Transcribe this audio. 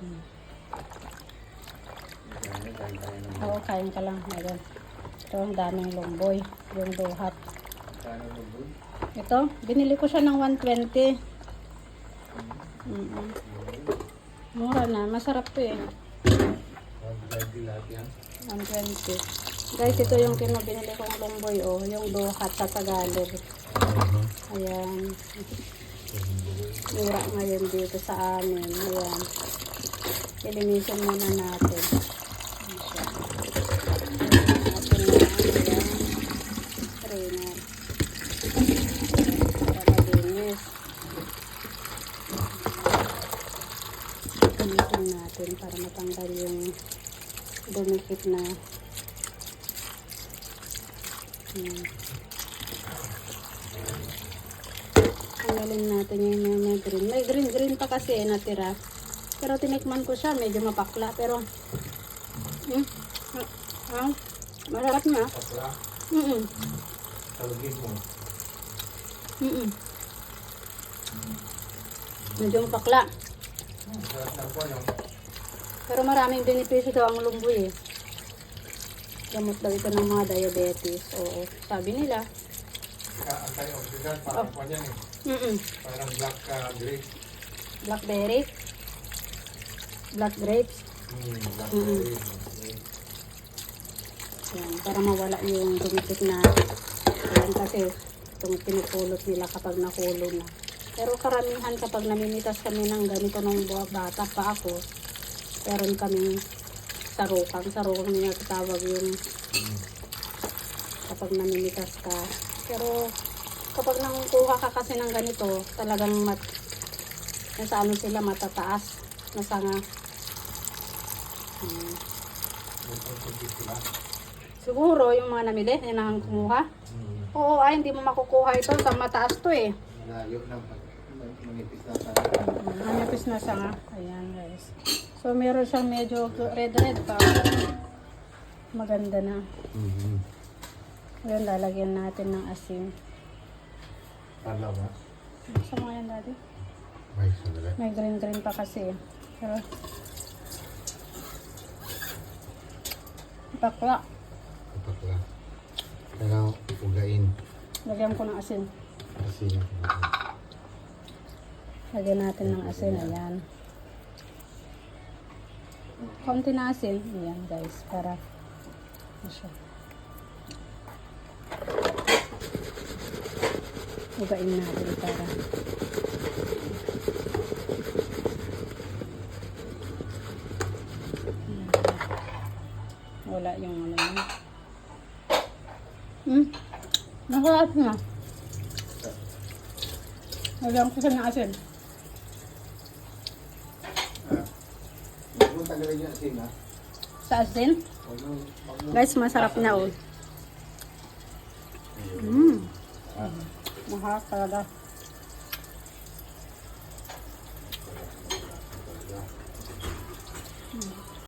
Ng Oo, kain ka lang. Ayan. Ito, ang daming lumboy. Yung duhat. Ito, binili ko siya ng 120. Mm Mura na. Masarap to eh. 120 lahat yan. 120. Guys, ito yung kinabinili kong lumboy oh. Yung duhat sa Tagalog. Ayan. Mura ngayon dito sa amin. Ayan. Ilinisin muna natin. Trainer. Para malinis. Ilinisin natin para matanggal yung dumikit na Hmm. Tanggalin natin yung may green. May green green pa kasi eh, natira. Pero tinikman ko siya, medyo mapakla. Pero, hmm, ah, masarap na. Kapla, Mm -mm, talagin mo. mm -mm. Medyo mapakla. Sarap na po, no? Pero maraming benepisyo daw ang lumboy eh. Gamot daw ito ng mga diabetes. Oo, sabi nila. Antioxidant, parang pa yan eh. Mm -mm. Parang black uh, grape. Blackberry. Black grapes. Hmm, black Mm-mm. grape. Yan, para mawala yung dumikit na yan kasi itong pinupulot nila kapag nakulo na. Pero karamihan kapag namimitas kami ng ganito nung bata pa ako, meron kaming sarukang. Sarukang niya tawag yung kapag namimitas ka. Pero kapag nangkuha ka kasi ng ganito, talagang mat, nasa ano sila matataas. Nasa nga. Hmm. Bukang kunti sila. Siguro yung mga namili, yun ang kumuha. Hmm. Oo, ay hindi mo makukuha ito sa mataas to eh. Layo ng manipis na sa Hanapis na siya nga. Ayan guys. So meron siyang medyo red-red pa. Maganda na. Mm-hmm. Ngayon lalagyan natin ng asin. Palaw ha? Sa mga yan dati. May sandali. May green-green pa kasi. Pero bakla. Lang. Pero ugain. Lagyan ko ng asin. Kasi Lagyan natin ng asin. Ayan. Konti na asin. Ayan guys. Para siya. Ugain natin para wala yung ano yun. Hmm? Nakalaas na. Nagawang kasi ng asin. Huwag tanggalin yung asin ha? Sa asin? Guys, masarap na oh. Mmm. Mahal talaga. Mm.